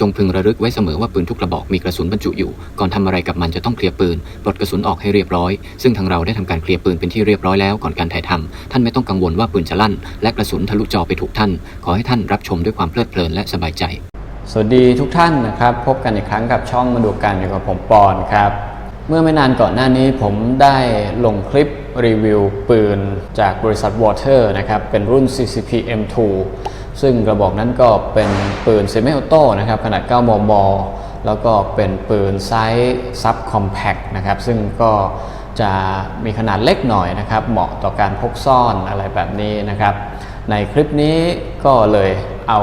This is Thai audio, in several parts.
จงพึงระลึกไว้เสมอว่าปืนทุกกระบอกมีกระสุนบรรจุอยู่ ก่อนทำอะไรกับมันจะต้องเคลียร์ปืนปลดกระสุนออกให้เรียบร้อย ซึ่งทางเราได้ทำการเคลียร์ปืนเป็นที่เรียบร้อยแล้วก่อนการถ่ายทำท่านไม่ต้องกังวลว่าปืนจะลั่น และกระสุนทะลุจอไปถูกท่าน ขอให้ท่านรับชมด้วยความเพลิดเพลินและสบายใจ สวัสดีทุกท่านนะครับ พบกันอีกครั้งกับช่องมาดูกันอยู่กับผมปอนครับ เมื่อไม่นานก่อนหน้านี้ผมได้ลงคลิปรีวิวปืนจากบริษัท Water นะครับเป็นรุ่น CCP M2 ซึ่งกระบอกนั้นก็เป็นปืนเซมิออโต้นะครับขนาด 9 มม แล้วก็เป็นปืนไซส์ซับคอมแพคนะครับซึ่งก็จะมีขนาดเล็กหน่อยนะครับ เหมาะต่อการพกซ่อนอะไรแบบนี้นะครับ ในคลิปนี้ก็เลยเอา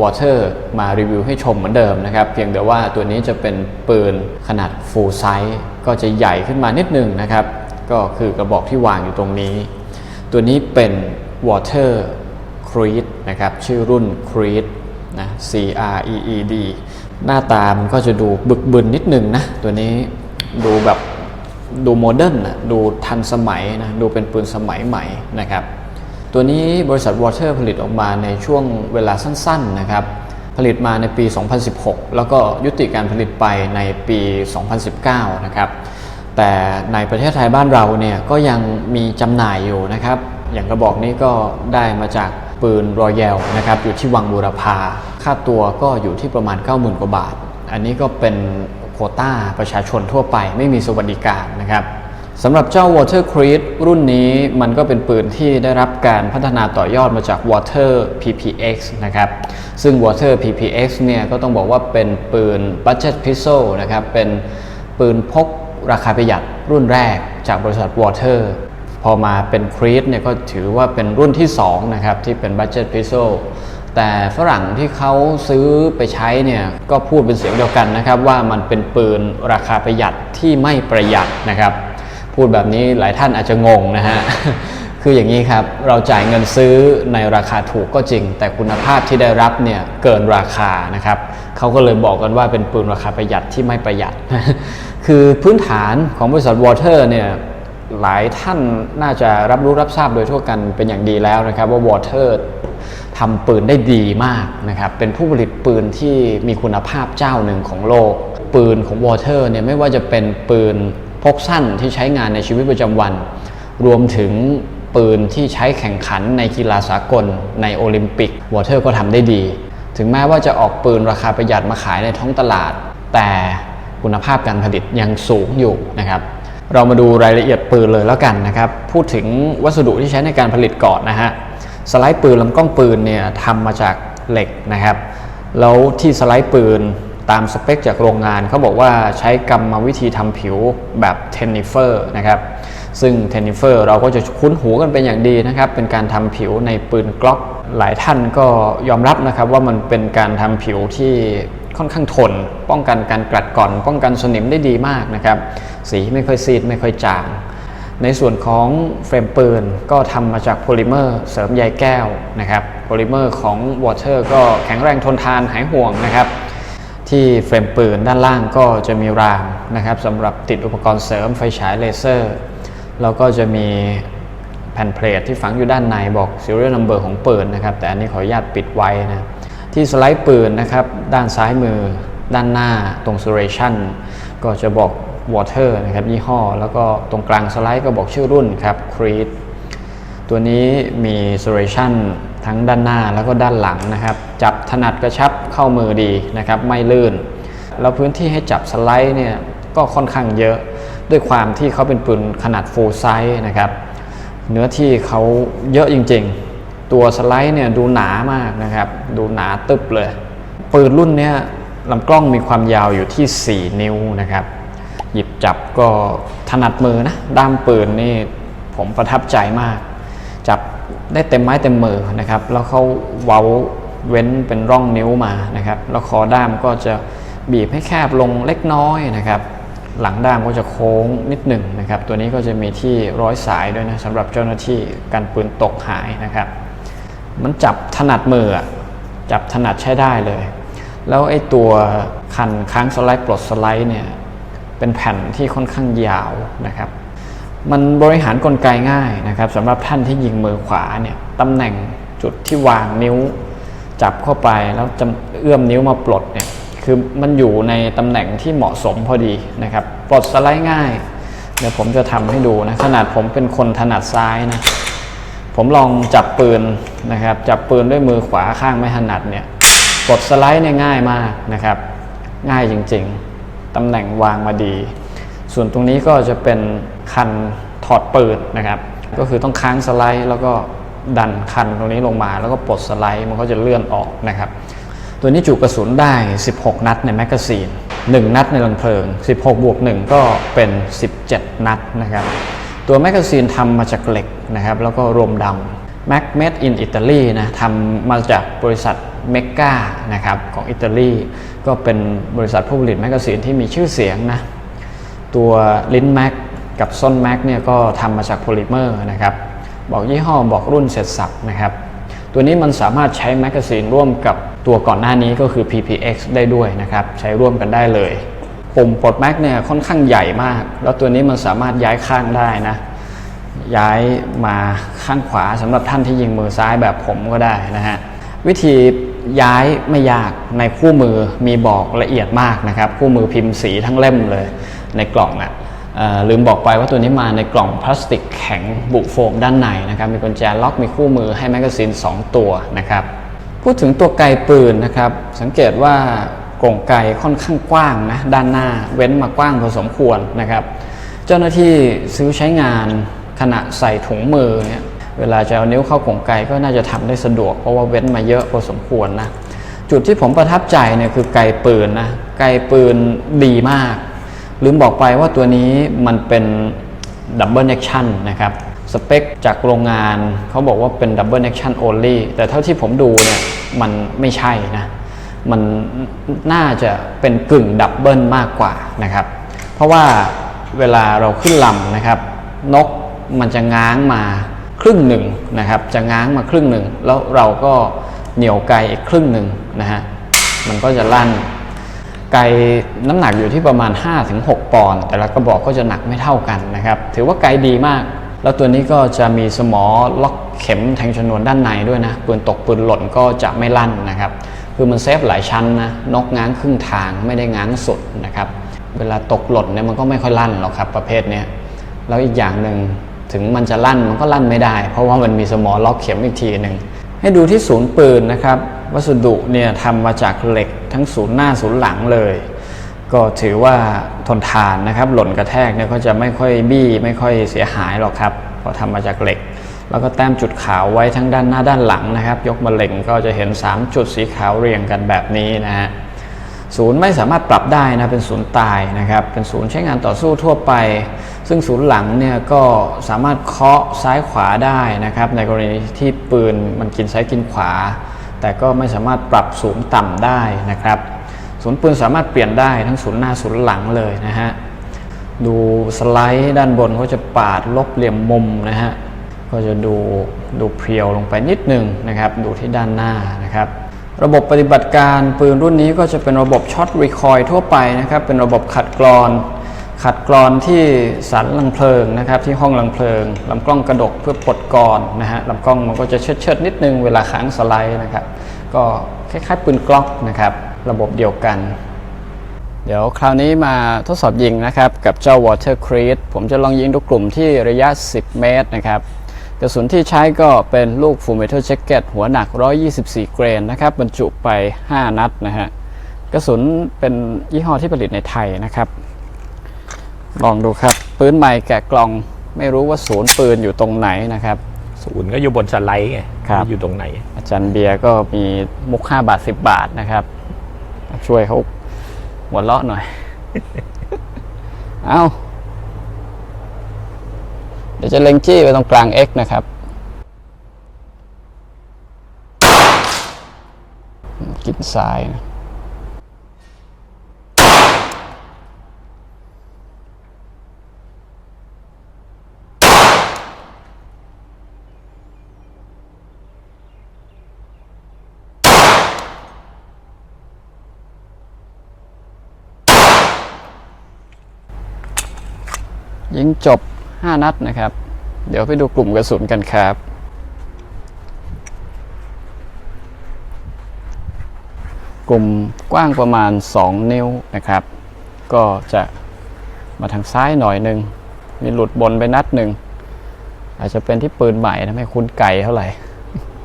Water มารีวิวให้ชมเหมือนเดิมนะครับ เพียงแต่ว่าตัวนี้จะเป็นปืนขนาด full size ก็จะใหญ่ขึ้นมานิดนึงนะครับ ก็คือกระบอกที่วางอยู่ตรงนี้ ตัวนี้เป็น Water Creed นะครับ ชื่อรุ่น Creed นะ C R E E D หน้าตามันก็จะดูบึกบึนนิดนึงนะ ตัวนี้ดูแบบดูโมเดิร์นนะดูทันสมัยนะ ดูเป็นปืนสมัยใหม่นะครับ ตัวนี้บริษัท Water ผลิตออกมาในช่วงเวลาสั้นๆนะครับ ผลิตมาในปี 2016 แล้วก็ยุติการผลิตไปในปี 2019 นะครับแต่ในประเทศไทยบ้านเราเนี่ยก็ยังมีจำหน่ายอยู่นะครับ อย่างกระบอกนี้ก็ได้มาจาก ปืนรอยัลนะครับอยู่ที่วังบูรพา ค่าตัวก็อยู่ที่ประมาณ 90,000 กว่าบาท อันนี้ก็เป็นโคต้าประชาชนทั่วไปไม่มีสวัสดิการนะครับสำหรับเจ้า Water Creed รุ่นนี้มันก็เป็นปืนที่ได้รับการพัฒนาต่อยอดมาจาก Water PPX นะครับ ซึ่ง Water PPX เนี่ยก็ต้องบอกว่าเป็นปืน Budget Pistol นะครับ เป็นปืนพกราคาประหยัดรุ่นแรกจากบริษัท Water พอมาเป็น Creed เนี่ยก็ถือว่าเป็นรุ่นที่2นะครับที่เป็น Budget Pistol แต่ฝรั่งที่เขาซื้อไปใช้เนี่ยก็พูดเป็นเสียงเดียวกันนะครับว่ามันเป็นปืนราคาประหยัดที่ไม่ประหยัดนะครับ พูดแบบนี้หลายท่านอาจจะงงนะฮะคืออย่างนี้ครับเราจ่ายเงินซื้อในราคาถูกก็จริง แต่คุณภาพที่ได้รับเนี่ยเกินราคานะครับเขาก็เลยบอกกันว่าเป็นปืนราคาประหยัดที่ไม่ประหยัด คือพื้นฐานของบริษัทวอเตอร์เนี่ย หลายท่านน่าจะรับรู้รับทราบโดยทั่วกันเป็นอย่างดีแล้วนะครับว่าวอเตอร์ทำปืนได้ดีมากนะครับเป็นผู้ผลิตปืนที่มีคุณภาพเจ้าหนึ่งของโลก ปืนของวอเตอร์เนี่ยไม่ว่าจะเป็นปืนพกสั้นที่ใช้งานในชีวิตประจำวัน รวมถึงปืนที่ใช้แข่งขันในกีฬาสากลในโอลิมปิกวอเตอร์ก็ทำได้ดี ถึงแม้ว่าจะออกปืนราคาประหยัดมาขายในท้องตลาด แต่คุณภาพการผลิตยังสูงอยู่นะครับ เรามาดูรายละเอียดปืนเลยแล้วกันนะครับ พูดถึงวัสดุที่ใช้ในการผลิตก่อนนะฮะ สไลด์ปืนลำกล้องปืนเนี่ยทำมาจากเหล็กนะครับ แล้วที่สไลด์ปืนตามสเปคจากโรงงานเขาบอกว่าใช้กรรมวิธีทำผิวแบบเทนนิเฟอร์นะครับซึ่งเทนนิเฟอร์เราก็จะคุ้นหูกันเป็นอย่างดีนะครับ เป็นการทำผิวในปืนกล็อก หลายท่านก็ยอมรับนะครับว่ามันเป็นการทำผิวที่ ค่อนข้างทน ป้องกันการกรัดก่อน ป้องกันสนิมได้ดีมากนะครับ สีไม่ค่อยซีดไม่ค่อยจาง ในส่วนของเฟรมปืนก็ทำมาจากโพลิเมอร์เสริมใยแก้วนะครับโพลิเมอร์ของ Water ก็แข็งแรงทนทานหายห่วงนะครับที่เฟรมปืนด้านล่างก็จะมีรางนะครับสำหรับติดอุปกรณ์เสริมไฟฉายเลเซอร์ แล้วก็จะมีแผ่นเพลทที่ฝังอยู่ด้านในบอก serial number ของปืนนะครับ แต่อันนี้ขออนุญาตปิดไว้นะ ที่สไลด์ปืนนะครับ ด้านซ้ายมือ ด้านหน้าตรง duration ก็จะบอก water นะครับยี่ห้อ แล้วก็ตรงกลางสไลด์ก็บอกชื่อรุ่นครับ Creed ตัวนี้มี duration ทั้งด้านหน้าแล้วก็ด้านหลังนะครับ จับถนัดกระชับเข้ามือดีนะครับ ไม่ลื่น แล้วพื้นที่ให้จับสไลด์เนี่ยก็ค่อนข้างเยอะ ด้วยความที่เขาเป็นปืนขนาด full size นะครับเนื้อที่เขาเยอะจริง ๆ ตัวสไลด์เนี่ยดูหนามากนะครับ ดูหนาตึบเลย ปืนรุ่นนี้ลำกล้องมีความยาวอยู่ที่ 4 นิ้วนะครับ หยิบจับก็ถนัดมือนะ ด้ามปืนนี่ผมประทับใจมาก จับได้เต็มไม้เต็มมือนะครับ แล้วเขาเว้าเว้นเป็นร่องนิ้วมานะครับ แล้วคอด้ามก็จะบีบให้แคบลงเล็กน้อยนะครับ หลังด้ามก็จะโค้งนิดหนึ่งนะครับ ตัวนี้ก็จะมีที่ร้อยสายด้วยนะสำหรับเจ้าหน้าที่การปืนตกหายนะครับ มันจับถนัดมืออะจับถนัดใช้ได้เลย แล้วไอ้ตัวคันค้างสไลด์ปลดสไลด์เนี่ยเป็นแผ่นที่ค่อนข้างยาวนะครับ มันบริหารกลไกง่ายนะครับสำหรับท่านที่ยิงมือขวาเนี่ยตำแหน่งจุดที่วางนิ้ว จับเข้าไปแล้วจะเอื้อมนิ้วมาปลดเนี่ยคือมันอยู่ในตำแหน่งที่เหมาะสมพอดีนะครับ ปลดสไลด์ง่าย เดี๋ยวผมจะทำให้ดูนะขนาดผมเป็นคนถนัดซ้ายนะ ผมลองจับปืนนะครับ จับปืนด้วยมือขวาข้างไม่ถนัดเนี่ย กดสไลด์เนี่ยง่ายมากนะครับ ง่ายจริงๆ ตำแหน่งวางมาดี ส่วนตรงนี้ก็จะเป็นคันถอดปืนนะครับ ก็คือต้องค้างสไลด์แล้วก็ดันคันตรงนี้ลงมาแล้วก็ปลดสไลด์มันก็จะเลื่อนออกนะครับ ตัวนี้จุกระสุนได้ 16 นัดในแมกกาซีน 1 นัดในลังเพลิง 16 บวก 1 ก็เป็น 17 นัดนะครับ ตัวแมกกาซีนทำมาจากเหล็กนะครับแล้วก็รวมดำ Mac Made in Italy นะทำมาจากบริษัทเมกานะครับของอิตาลีก็เป็นบริษัทผู้ผลิตแมกกาซีนที่มีชื่อเสียงนะตัวลิ้นแม็กกับส้นแม็กเนี่ยก็ทำมาจากโพลิเมอร์นะครับบอกยี่ห้อบอกรุ่นเสร็จสับนะครับตัวนี้มันสามารถใช้แมกกาซีนร่วมกับตัวก่อนหน้านี้ก็คือ PPX ได้ด้วยนะครับใช้ร่วมกันได้เลย ปุ่มปลดแม็กเนี่ยค่อนข้างใหญ่มาก แล้วตัวนี้มันสามารถย้ายข้างได้นะ ย้ายมาข้างขวาสำหรับท่านที่ยิงมือซ้ายแบบผมก็ได้นะฮะวิธีย้ายไม่ยากในคู่มือมีบอกละเอียดมากนะครับ คู่มือพิมพ์สีทั้งเล่มเลยในกล่องอะเอ่อลืมบอกไปว่าตัวนี้มาในกล่องพลาสติกแข็งบุโฟมด้านในนะครับมีกุญแจล็อกมีคู่มือให้แมกกาซีน2 ตัวนะครับ พูดถึงตัวไกปืนนะครับ สังเกตว่า กล่องไกค่อนข้างกว้างนะด้านหน้าเว้นมากว้างพอสมควรนะครับ เจ้าหน้าที่ซื้อใช้งานขณะใส่ถุงมือเนี่ยเวลาจะเอานิ้วเข้ากล่องไกก็น่าจะทำได้สะดวกเพราะว่าเว้นมาเยอะพอสมควรนะจุดที่ผมประทับใจเนี่ยคือไกปืนนะไกปืนดีมาก ลืมบอกไปว่าตัวนี้มันเป็นดับเบิลแอคชั่นนะครับสเปคจากโรงงานเขาบอกว่าเป็นดับเบิลแอคชั่นโอลี่แต่เท่าที่ผมดูเนี่ยมันไม่ใช่นะ มันน่าจะเป็นกึ่งดับเบิลมากกว่านะครับ เพราะว่าเวลาเราขึ้นลำนะครับ นกมันจะง้างมาครึ่งหนึ่งนะครับ จะง้างมาครึ่งหนึ่งแล้วเราก็เหนี่ยวไกอีกครึ่งหนึ่งนะฮะมันก็จะลั่น ไกน้ำหนักอยู่ที่ประมาณ 5-6 ปอนด์แต่ละกระบอกก็จะหนักไม่เท่ากันนะครับ ถือว่าไกดีมาก แล้วตัวนี้ก็จะมีสมอล็อกเข็มแทงชนวนด้านในด้วยนะปืนตกปืนหล่นก็จะไม่ลั่นนะครับ คือมันเซฟหลายชั้นนะนกง้างครึ่งทางไม่ได้ง้างสุดนะครับเวลาตกหล่นเนี่ยมันก็ไม่ค่อยลั่นหรอกครับประเภทเนี้ยแล้วอีกอย่างหนึ่งถึงมันจะลั่นมันก็ลั่นไม่ได้ เพราะว่ามันมีสมอล็อกเข็มอีกทีหนึ่งให้ดูที่ศูนย์ปืนนะครับ วัสดุเนี่ยทำมาจากเหล็กทั้งศูนย์หน้าศูนย์หลังเลย ก็ถือว่าทนทานนะครับ หล่นกระแทกเนี่ยก็จะไม่ค่อยบี้ ไม่ค่อยเสียหายหรอกครับเพราะทำมาจากเหล็ก แล้วก็แต้มจุดขาวไว้ทั้งด้านหน้าด้านหลังนะครับ ยกมาเล็งก็จะเห็น 3 จุดสีขาวเรียงกันแบบนี้นะฮะศูนย์ไม่สามารถปรับได้นะเป็นศูนย์ตายนะครับ เป็นศูนย์ใช้งานต่อสู้ทั่วไป ซึ่งศูนย์หลังเนี่ยก็สามารถเคาะซ้ายขวาได้นะครับ ในกรณีที่ปืนมันกินซ้ายกินขวา แต่ก็ไม่สามารถปรับสูงต่ำได้นะครับศูนย์ปืนสามารถเปลี่ยนได้ทั้งศูนย์หน้าศูนย์หลังเลยนะฮะดูสไลด์ด้านบนก็จะปาดลบเหลี่ยมมุมนะฮะ ก็จะดูดูเพรียวลงไปนิดหนึ่งนะครับ ดูที่ด้านหน้านะครับ ระบบปฏิบัติการปืนรุ่นนี้ก็จะเป็นระบบช็อตรีคอยทั่วไปนะครับ เป็นระบบขัดกรอนขัดกรอนที่สันลังเพลิงนะครับที่ห้องลังเพลิงลำกล้องกระดกเพื่อปลดกรอนนะฮะลำกล้องมันก็จะเชิดเชิดนิดนึงเวลาค้างสไลด์นะครับ ก็คล้ายๆปืนกล็อกนะครับ ระบบเดียวกัน เดี๋ยวคราวนี้มาทดสอบยิงนะครับ กับเจ้า Water Creed ผมจะลองยิงดูกลุ่มที่ระยะ 10 เมตรนะครับ กระสุนที่ใช้ก็เป็นลูก Full Metal Jacket หัวหนัก 124 เกรนนะครับบรรจุไป 5 นัดนะฮะกระสุนเป็นยี่ห้อที่ผลิตในไทยนะครับ ลองดูครับ ปืนใหม่แกะกล่องไม่รู้ว่าศูนย์ปืนอยู่ตรงไหนนะครับ ศูนย์ก็อยู่บนสไลด์ไงครับ อยู่ตรงไหน อาจารย์เบียร์ก็มีมุก 5 บาท 10 บาทนะครับ ช่วยเขาหัวเราะหน่อย เอา เดี๋ยวจะเล็งจี้ไปตรงกลาง x นะครับ กินซ้ายนะยิงจบ 5 นัดนะครับ เดี๋ยวไปดูกลุ่มกระสุนกันครับ กลุ่มกว้างประมาณ 2 นิ้วนะครับ ก็จะมาทางซ้ายหน่อยหนึ่งมีหลุดบนไปนัดหนึ่ง อาจจะเป็นที่ปืนใหม่นะไม่คุ้นไกลเท่าไหร่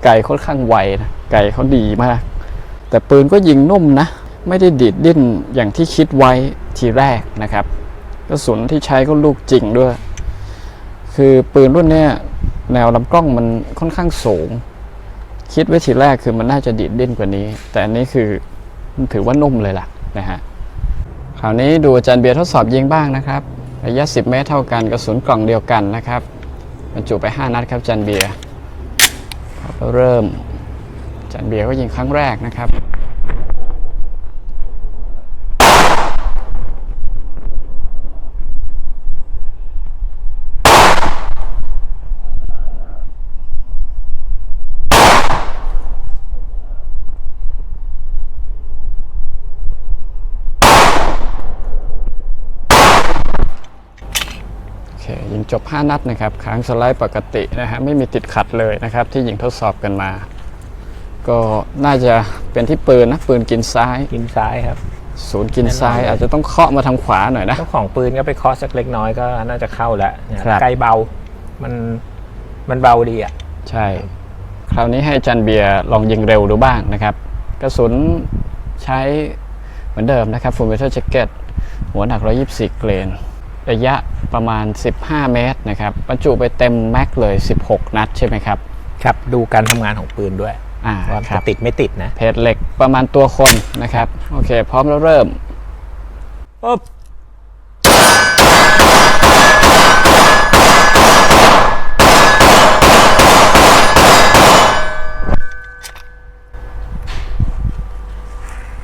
ไกลค่อนข้างไวนะ ไกลเขาดีมาก แต่ปืนก็ยิงนุ่มนะ ไม่ได้ดีดดิ้นอย่างที่คิดไว้ทีแรกนะครับกระสุนที่ใช้ก็ลูกจริงด้วย คือปืนรุ่นเนี้ยแนวลำกล้องมันค่อนข้างสูง คิดไว้ทีแรกคือมันน่าจะดีดดิ้นกว่านี้ แต่อันนี้คือมันถือว่านุ่มเลยล่ะนะฮะคราวนี้ดูอาจารย์เบียร์ทดสอบยิงบ้างนะครับ ระยะ 10 เมตรเท่ากันกระสุนกล่องเดียวกันนะครับบรรจุไป 5 นัดครับอาจารย์เบียร์เริ่มอาจารย์เบียร์ก็ยิงครั้งแรกนะครับ เคยิงจบ 5 นัดนะครับค้างสไลด์ปกตินะฮะไม่มีติดขัดเลยนะครับที่ยิงทดสอบกันมา ก็น่าจะเป็นที่ปืนนะปืนกินซ้ายกินซ้ายครับ ศูนย์กินซ้าย อาจจะต้องเคาะมาทางขวาหน่อยนะ เจ้าของปืนก็ไปเคอสักเล็กน้อยก็น่าจะเข้าแล้วเนี่ยครับ ไกลเบา มันมันเบาดีอะ ใช่ คราวนี้ให้อาจันเบียร์ลองยิงเร็วดูบ้างนะครับ กระสุนใช้เหมือนเดิมนะครับ Full Metal Jacket หัวหนัก 124 เกรน ระยะประมาณ 15 เมตรนะครับบรรจุไปเต็มแม็กเลย 16 นัดใช่ไหมครับ ครับ ดูการทำงานของปืนด้วยอ่าว่าครัจะบติดไม่ติดนะ เพจเหล็กประมาณตัวคนนะครับ โอเค พร้อมแล้วเริ่มปุ๊บ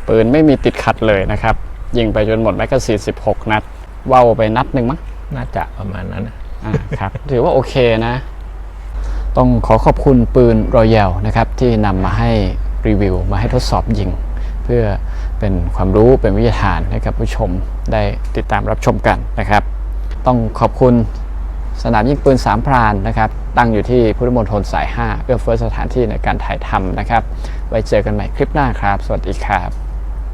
ปืนไม่มีติดขัดเลยนะครับ ยิงไปจนหมดแมกกาซีน16 นัด เว่าวไปนัดหนึ่งมั้งน่าจะประมาณนั้นนะอ่าครับ ถือว่าโอเคนะ ต้องขอขอบคุณปืนรอยัลนะครับ ที่นำมาให้รีวิว มาให้ทดสอบยิง เพื่อเป็นความรู้เป็นวิทยาทานให้กับผู้ชมได้ติดตามรับชมกันนะครับ ต้องขอบคุณสนามยิงปืนสามพรานนะครับ ตั้งอยู่ที่พุทธมณฑลสาย 5 เอื้อเฟื้อสถานที่ในการถ่ายทำนะครับ ไว้เจอกันใหม่คลิปหน้าครับ สวัสดีครับ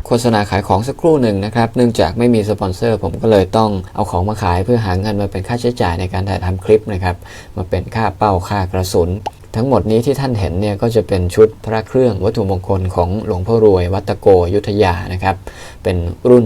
โฆษณาขายของสักครู่หนึ่งนะครับ เนื่องจากไม่มีสปอนเซอร์ผมก็เลยต้องเอาของมาขายเพื่อหาเงินมาเป็นค่าใช้จ่ายในการถ่ายทำคลิปนะครับ มาเป็นค่าเป้าค่ากระสุนทั้งหมดนี้ที่ท่านเห็นเนี่ยก็จะเป็นชุดพระเครื่องวัตถุมงคลของหลวงพ่อรวย วัตโกยุทธยานะครับ เป็นรุ่น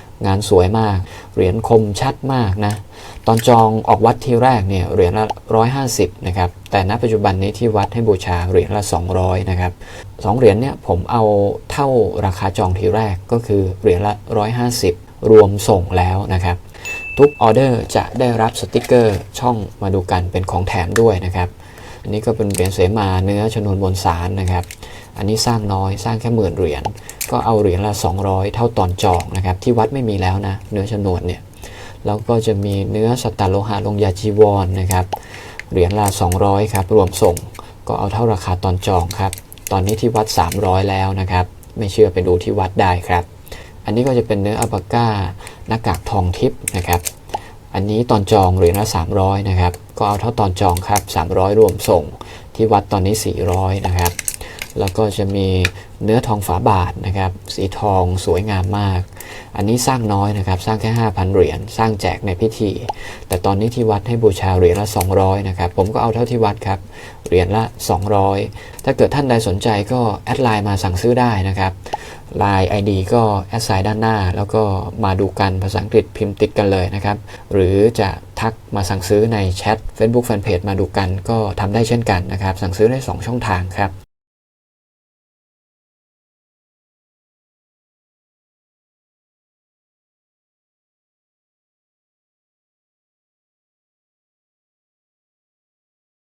งานสวยมาก เหรียญคมชัดมากนะ ตอนจองออกวัดที่แรกเนี่ยเหรียญละ150นะครับ แต่ณปัจจุบันนี้ที่วัดให้บูชาเหรียญละ200นะครับสองเหรียญเนี่ยผมเอาเท่าราคาจองทีแรกก็คือเหรียญละ150รวมส่งแล้วนะครับ ทุกออเดอร์จะได้รับสติกเกอร์ช่องมาดูกันเป็นของแถมด้วยนะครับอันนี้ก็เป็นเหรียญเสมาเนื้อชนวนบนสารนะครับ อันนี้สร้างน้อยสร้างแค่หมื่นเหรียญ ก็เอาเหรียญละ 200 เท่าตอนจองนะครับ ที่วัดไม่มีแล้วนะ เนื้อชนวนเนี่ยแล้วก็จะมีเนื้อสตตาร์โลหะลงยาจีวรนนะครับ เหรียญละ 200 ครับ รวมส่งก็เอาเท่าราคาตอนจองครับ ตอนนี้ที่วัด 300 แล้วนะครับ ไม่เชื่อไปดูที่วัดได้ครับ อันนี้ก็จะเป็นเนื้ออัปาก้าหน้ากากทองทิพย์นะครับ อันนี้ตอนจองเหรียญละ 300 นะครับ ก็เอาเท่าตอนจองครับ 300 รวมส่ง ที่วัดตอนนี้ 400 นะครับ แล้วก็จะมี เนื้อทองฝาบาทนะครับ สีทองสวยงามมาก อันนี้สร้างน้อยนะครับ สร้างแค่ 5,000 เหรียญสร้างแจกในพิธี แต่ตอนนี้ที่วัดให้บูชาเหรียญละ 200 นะครับ ผมก็เอาเท่าที่วัดครับ เหรียญละ 200 ถ้าเกิดท่านใดสนใจก็แอดไลน์มาสั่งซื้อได้นะครับไลน์ ID ก็แอดไซน์ด้านหน้า แล้วก็มาดูกันภาษาอังกฤษพิมพ์ติดกันเลยนะครับ หรือจะทักมาสั่งซื้อในแชท Facebook Fanpage มาดูกันก็ทำได้เช่นกันนะครับ สั่งซื้อได้ 2 ช่องทางครับ